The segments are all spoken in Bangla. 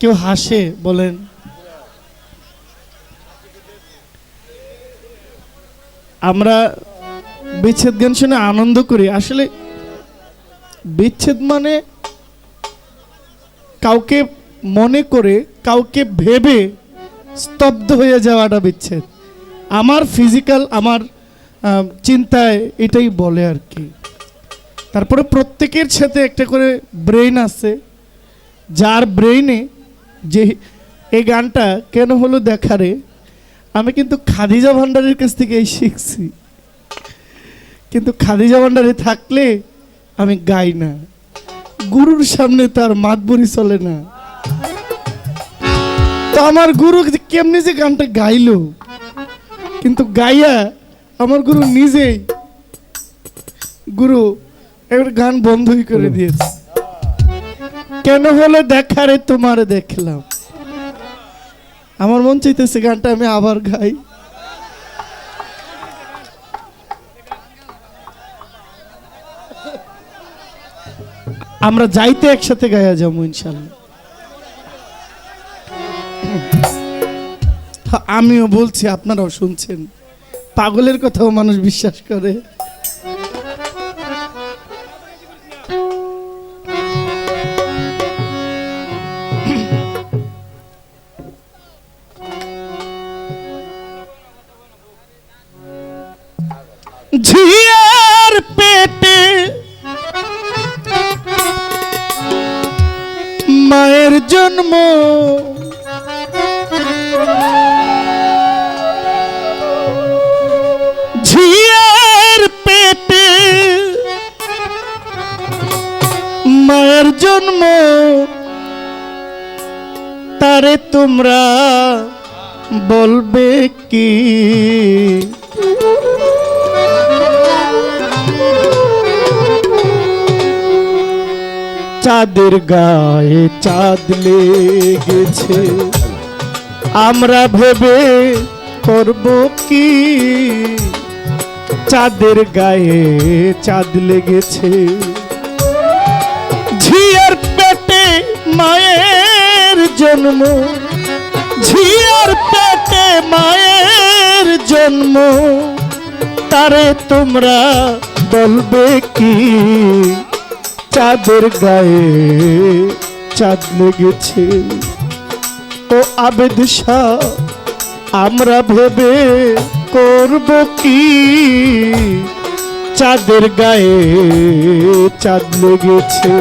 কেউ হাসে বলেন। আমরা বিচ্ছেদ গান শুনে আনন্দ করি। আসলে বিচ্ছেদ মানে কাউকে মনে করে, কাউকে ভেবে স্তব্ধ হয়ে যাওয়াটা বিচ্ছেদ। আমার ফিজিক্যাল আমার চিন্তায় এটাই বলে আর কি। তারপরে প্রত্যেকের সাথে একটা করে ব্রেন আছে। যার ব্রেইনে যে এই গানটা কেন হলো দেখারে আমি কিন্তু খাদিজা ভান্ডারের কাছ থেকে এই শিখছি। কিন্তু খাদিজা ভান্ডারে থাকলে আমি গাই না। গুরুর সামনে তার মাতবরি চলে না। তো আমার গুরু কেমনি যে গানটা গাইলো কিন্তু গাইয়া আমার গুরু নিজেই গুরু এবার গান বন্ধই করে দিয়েছে। কেন হলো দেখারে তোমারে দেখলাম। আমার মন চাইতেছে গানটা আমি আবার গাই। আমরা যাইতে একসাথে গায়া যাব ইনশাল্লাহ। হ্যাঁ, আমিও বলছি আপনারাও শুনছেন। পাগলের কথাও মানুষ বিশ্বাস করে। জন্ম। ঝিয়ার পেটে মায়ের জন্ম। তারে তোমরা বলবে কি? চাঁদের গায়ে চাঁদ লেগেছে। আমরা ভেবে করব কি? চাঁদের গায়ে চাঁদ লেগেছে। ঝিয়ার পেটে মায়ের জন্ম। ঝিয়ার পেটে মায়ের জন্ম। তারে তোমরা বলবে কি? চাঁদের গায়ে চাঁদ লেগেছে। ও আবেদ আমরা ভেবে করব কি? চাঁদের গায়ে চাঁদ লেগেছে।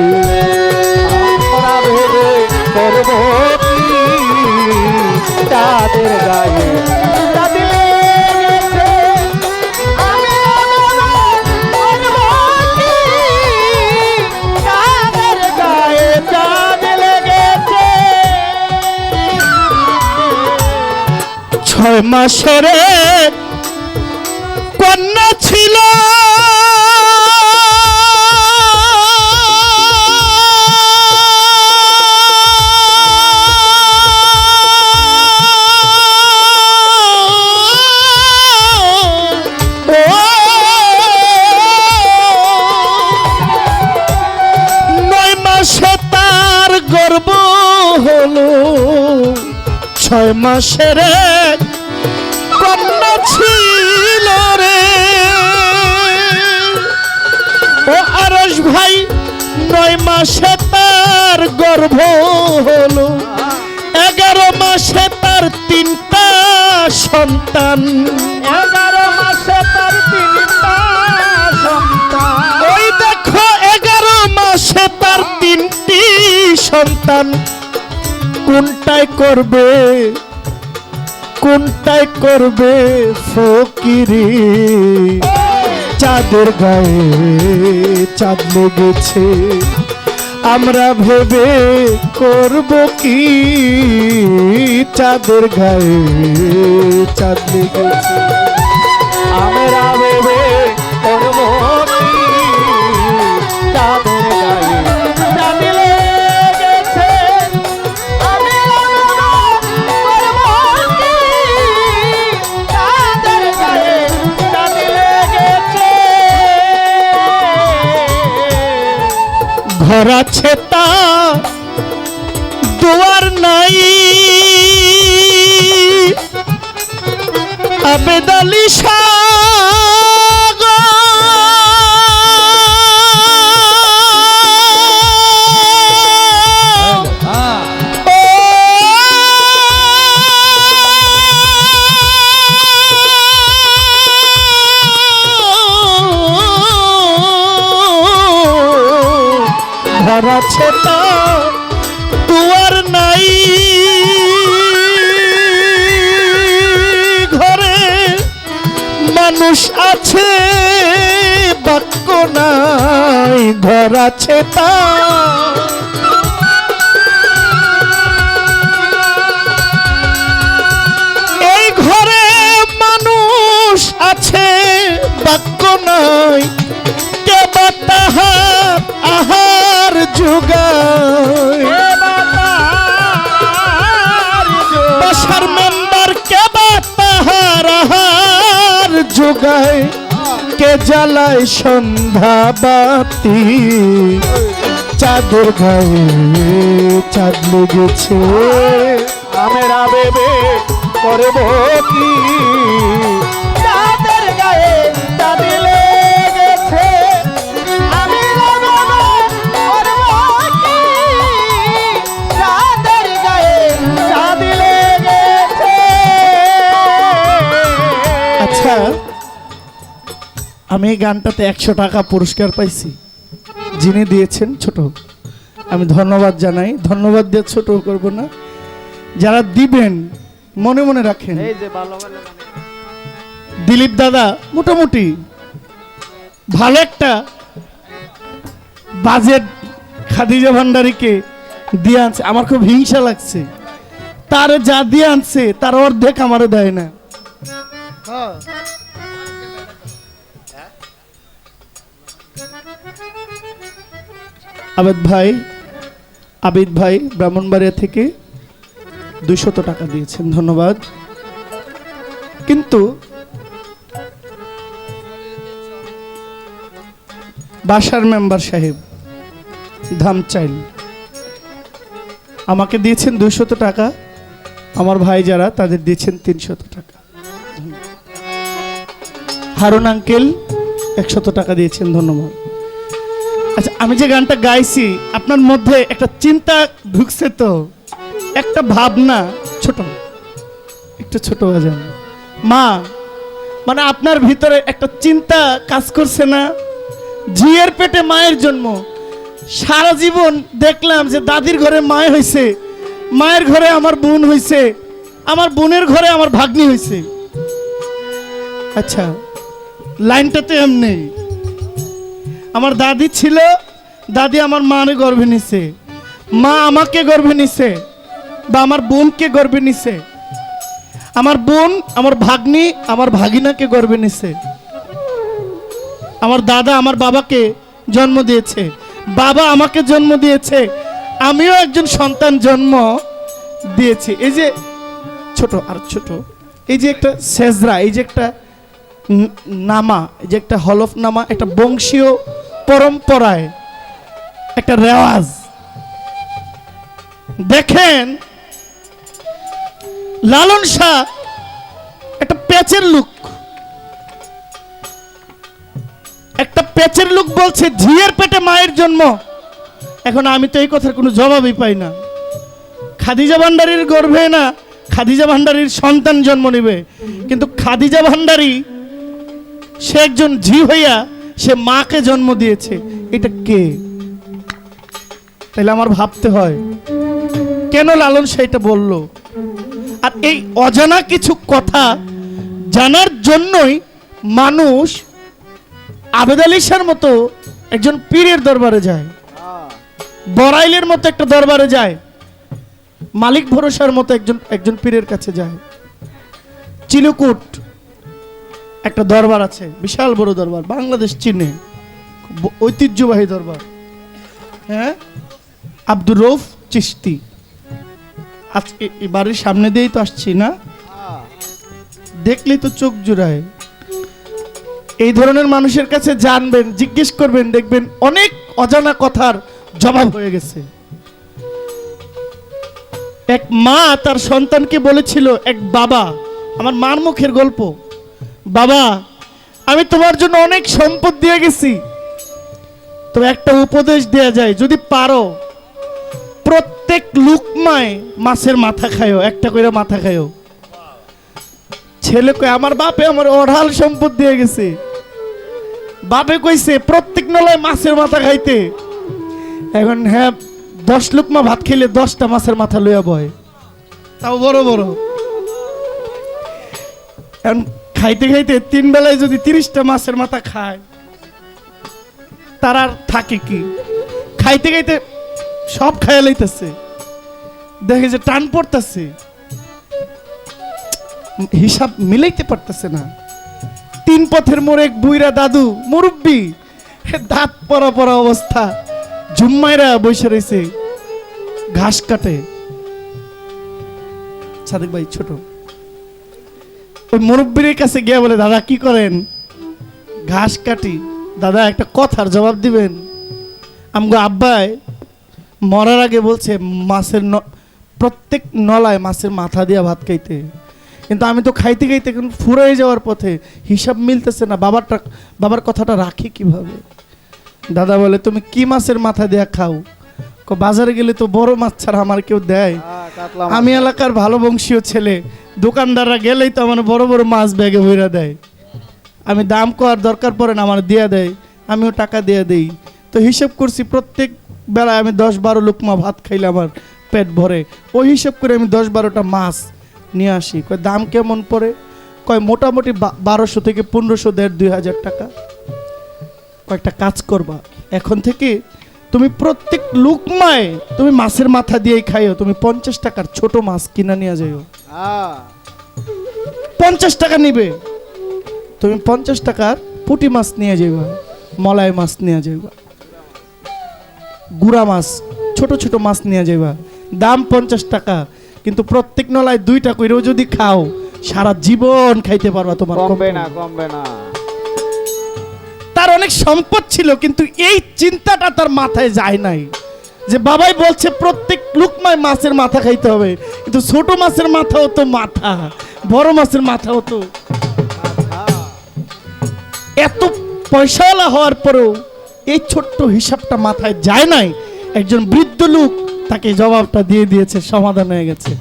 চাঁদের গায়ে ছয় মাসের কন্যা ছিল। ছয় মাসের মাসে তার গর্ভ হলো। এগারো মাসে তার তিনটা সন্তান। এগারো মাসে তার তিনটা সন্তান। ওই দেখো এগারো মাসে তার তিনটি সন্তান। কোনটায় করবে? কোনটায় করবে ফকিরি? চাঁদের গায়ে চাঁদ লেগেছে। আমরা ভেবে করব কি? চাঁদের গায়ে চাঁদ লেগেছে। আছে তা তোয়ার নাই। আবেদালি ধরা ছেতা তুয়ার নাই। ঘরে মানুষ আছে, বাক্য নাই ধরা ছেতা এই ঘরে মানুষ আছে, বাক্য নাই যোগায় বাসার মেম্বার কেবা তাহার আহার যোগায় কে জ্বালায় সন্ধ্যা বাতি? চাঁদের গায়ে চাঁদ লেগেছে। আমেরা বেবে করব কি? আমি এই গানটাতে একশো টাকা পুরস্কার পাইছি। যিনি দিয়েছেন ছোট আমি ধন্যবাদ জানাই। ধন্যবাদ দিয়ে ছোট করব না। যারা দিবেন মনে মনে রাখেন। গান। দিলীপ দাদা মোটামুটি ভালো একটা বাজেট খাদিজা ভান্ডারীকে দিয়ে আনছে। আমার খুব হিংসা লাগছে। তার যা দিয়ে আনছে তার অর্ধেক আমারও দেয় না। আবেদ ভাই, আবিদ ভাই ব্রাহ্মণবাড়িয়া থেকে দুইশত টাকা দিয়েছেন, ধন্যবাদ। কিন্তু বাসার মেম্বার সাহেব ধামচাইল আমাকে দিয়েছেন দুইশত টাকা, আমার ভাই যারা তাদের দিয়েছেন তিনশত টাকা। হারুন আঙ্কেল একশত টাকা দিয়েছেন, ধন্যবাদ। আচ্ছা আমি যে গানটা গাইছি, আপনার মধ্যে একটা চিন্তা ঢুকছে তো? একটা ভাবনা, ছোট। একটু ছোট বাজান মা মানে আপনার ভিতরে একটা চিন্তা কাজ করছে না? ঝিয়ের পেটে মায়ের জন্ম। সারা জীবন দেখলাম যে দাদির ঘরে মায় হয়েছে মায়ের ঘরে আমার বোন হয়েছে আমার বোনের ঘরে আমার ভাগ্নি হয়েছে আচ্ছা লাইনটাতে এমনি। আমার দাদি ছিল, দাদি আমার মারে গর্ভে নিছে। মা আমাকে গর্ভে নিছে, বা আমার বোনকে গর্ভে নিছে। আমার বোন, আমার ভাগ্নি, আমার ভাগিনাকে গর্বে নিছে। আমার দাদা আমার বাবাকে জন্ম দিয়েছে। বাবা আমাকে জন্ম দিয়েছে। আমিও একজন সন্তান জন্ম দিয়েছি। এই যে ছোট, আর ছোট। এই যে একটা সেজরা, এই যে একটা নামা যে একটা হলফনামা একটা বংশীয় পরম্পরায় একটা রেওয়াজ। দেখেন, লালন শাহ একটা প্যাচের লুক। একটা প্যাচের লুক বলছে, ঝিয়ের পেটে মায়ের জন্ম। এখন আমি তো এই কথার কোনো জবাবই পাই না। খাদিজা ভান্ডারীর গর্ভে না, খাদিজা ভান্ডারীর সন্তান জন্ম নেবে। কিন্তু খাদিজা ভান্ডারী সে একজন ঝি হইয়া সে মাকে জন্ম দিয়েছে। এটা কে? তাহলে আমার ভাবতে হয়, কেন লালন সেটা বলল? আর এই অজানা কিছু কথা জানার জন্যই মানুষ আবেদ আলী শাহর মতো একজন পীরের দরবারে যায়। বড়াইলের মতো একটা দরবারে যায়, মালিক ভরসার মতো একজন একজন পীরের কাছে যায়। চিলকুট একটা দরবার আছে, বিশাল বড় দরবার, বাংলাদেশ চীনে। ঐতিহ্যবাহী দরবার। হ্যাঁ? আব্দুর রৌফ চিস্তি আজকে বাড়ির সামনে দিয়েই তো আসছি, না। দেখলেই তো চোখ জুড়ায়। এই ধরনের মানুষের কাছে জানবেন, জিজ্ঞেস করবেন, দেখবেন অনেক অজানা কথার জবাব হয়ে গেছে। এক মা তার সন্তানকে বলেছিল, এক বাবা, আমার মার মুখের গল্প। বাবা, আমি তোমার জন্য অনেক সম্পদ দিয়ে গেছি। তো একটা উপদেশ দেয়া যায়, যদি পারো, প্রত্যেক লুকমায় মাছের মাথা খায়ও একটা করে মাথা খায়ও ছেলে কয়, আমার বাপে আমার অঢাল সম্পদ দিয়ে গেছে। বাপে কইছে, প্রত্যেক নলায় মাছের মাথা খাইতে। এখন হ্যাঁ দশ লুকমা ভাত খেলে দশটা মাছের মাথা লইয়া বয়। তাও বড় বড়। এখন খাইতে খাইতে তিন বেলায় যদি তিরিশটা মাছের মাথা খায়, তার আর থাকে কি? খাইতে খাইতে সব খাইয়া লইতেছে। দেখে যে টান পড়তেছে। হিসাব মিলাইতে পারতেছে না। তিন পথের মোড়ে এক বুইরা দাদু, মুরব্বী দাঁত পরা পরা অবস্থা। ঝুম্মাইরা বসে রয়েছে ঘাস কাটে। সাদেক ভাই, ছোট। ওই মুরব্বীর কাছে গিয়ে বলে, দাদা, কি করেন? ঘাস কাটি। দাদা, একটা কথার জবাব দিবেন? আমগো আব্বাই মরার আগে বলছে, মাছের প্রত্যেক নলায় মাছের মাথা দিয়া ভাত খাইতে। কিন্তু আমি তো খাইতে খাইতে এখন ফুরাই যাওয়ার পথে হিসাব মিলতেছে না, বাবারটা, বাবার কথাটা রাখি কীভাবে? দাদা বলে, তুমি কি মাছের মাথা দিয়া খাও? বাজারে গেলে তো বড় মাছ ছাড়া আমার কেউ দেয়। আমি এলাকার ভালো বংশীয় ছেলে, দোকানদাররা গেলেই তো আমার বড় বড় মাছ ব্যাগে ভইরা দেয়। আমি দাম করার দরকার পড়ে না, আমার দিয়া দেয়, আমিও টাকা দিয়ে দেই। তো হিসাব করছি প্রত্যেক বেলায় আমি দশ বারো লুকমা ভাত খাইলে আমার পেট ভরে। ওই হিসাব করে আমি দশ বারোটা মাছ নিয়ে আসি। কয়, দাম কেমন পড়ে? কয়, মোটামুটি বারোশো থেকে পনেরোশো, দেড় দুই হাজার টাকা। কয়েকটা কাজ করবা। এখন থেকে তুমি প্রত্যেক লুকমায় তুমি মাছের মাথা দিয়েই খাইও তুমি পঞ্চাশ টাকার ছোট মাছ কিনা নিয়ে যাইও। পঞ্চাশ টাকা নিবে। তুমি পঞ্চাশ টাকার পুঁটি মাছ নিয়ে যাইবা মলাই মাছ নিয়ে যাইবা গুড়া মাছ ছোট ছোট মাছ নিয়ে যাইবা। দাম পঞ্চাশ টাকা কিন্তু প্রত্যেক নলায় দুইটা কইরেও যদি খাও সারা জীবন খাইতে পারবা তোমার কমবে কমবে না কমবে না। তার অনেক সম্পদ ছিল, কিন্তু এই চিন্তাটা তার মাথায় যায় নাই। যে বাবাই বলছে, প্রত্যেক লুকমায় মাছের মাথা খাইতে হবে, কিন্তু ছোট মাছের মাথাও তো মাথা, বড় মাছের মাথাও তো এত পয়সাওয়ালা হওয়ার পরেও এই ছোট্ট হিসাবটা মাথায় যায় নাই। একজন বৃদ্ধ লোক তাকে জবাবটা দিয়ে দিয়েছে, সমাধান হয়ে গেছে।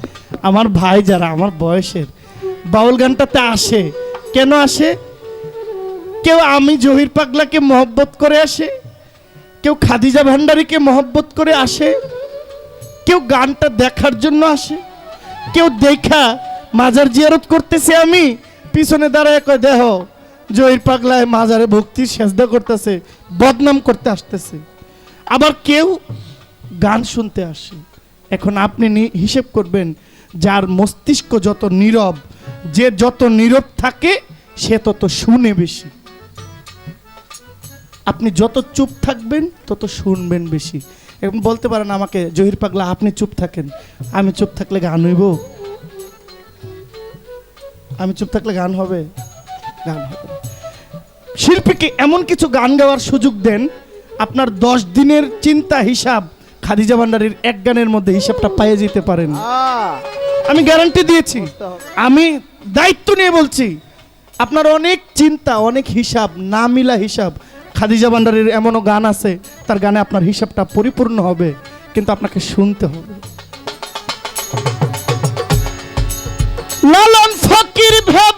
আমার ভাই যারা, আমার বয়সের, বাউল গানটাতে আসে। কেন আসে? কেউ আমি জহির পাগলাকে মহব্বত করে আসে, কেউ খাদিজা ভান্ডারীকে মহব্বত করে আসে, কেউ গানটা দেখার জন্য আসে, কেউ দেখা মাজার জিয়ারত করতেছে আমি, পিছনে দাঁড়ায় কয়, দেহ, জহির পাগলায় মাজারে ভক্তি সেজদা করতেছে, বদনাম করতে আসতেছে। আবার কেউ গান শুনতে আসে। এখন আপনি হিসেব করবেন, যার মস্তিষ্ক যত নীরব, যে যত নীরব থাকে, সে তত শুনে বেশি। আপনি যত চুপ থাকবেন তত শুনবেন বেশি। এখন বলতে পারেন আমাকে জহির পাগলা আপনি চুপ থাকেন। আমি চুপ থাকলে গান হইব? আমি চুপ থাকলে গান হবে? গান হবে শিল্পীকে এমন কিছু গান গাওয়ার সুযোগ দেন আপনার দশ দিনের চিন্তা হিসাব খাদিজা ভান্ডারির এক গানের মধ্যে হিসাবটা পাইয়ে যেতে পারেন। আমি গ্যারান্টি দিয়েছি। আমি দায়িত্ব নিয়ে বলছি আপনার অনেক চিন্তা অনেক হিসাব না মিলা হিসাব খাদিজা ভান্ডারের এমনও গান আছে, তার গানে আপনার হিসাবটা পরিপূর্ণ হবে, কিন্তু আপনাকে শুনতে হবে। লালন ফকির ভেবে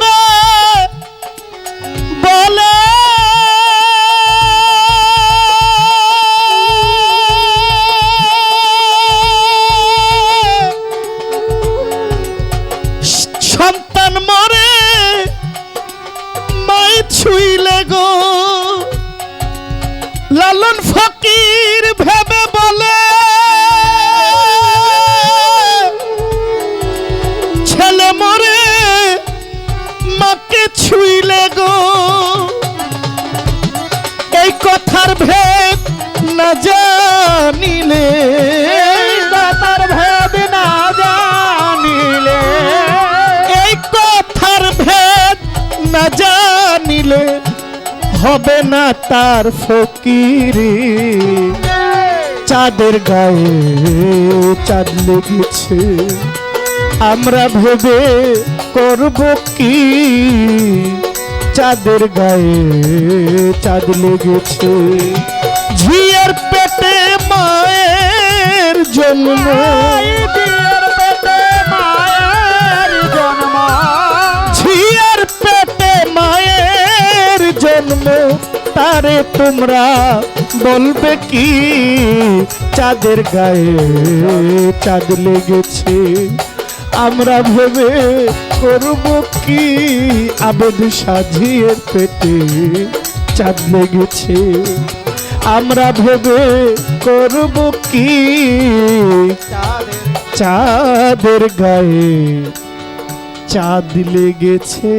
হবে না তার ফকিরি। চাঁদের গায়ে চাঁদ লেগেছে। আমরা ভেবে করব কি? চাঁদের গায়ে চাঁদ লেগেছে। ঝিয়ার পেটে মায়ের জন্ম। তারে তোমরা বলবে কি? চাঁদের গায়ে চাঁদ লেগেছে। আমরা ভেবে করব কি? আবেদ সাজিয়ের পেটে চাঁদ লেগেছে। আমরা ভেবে করব কি? চাঁদের গায়ে চাঁদ লেগেছে।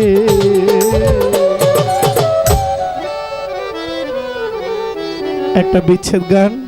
একটা বিচ্ছেদ গান।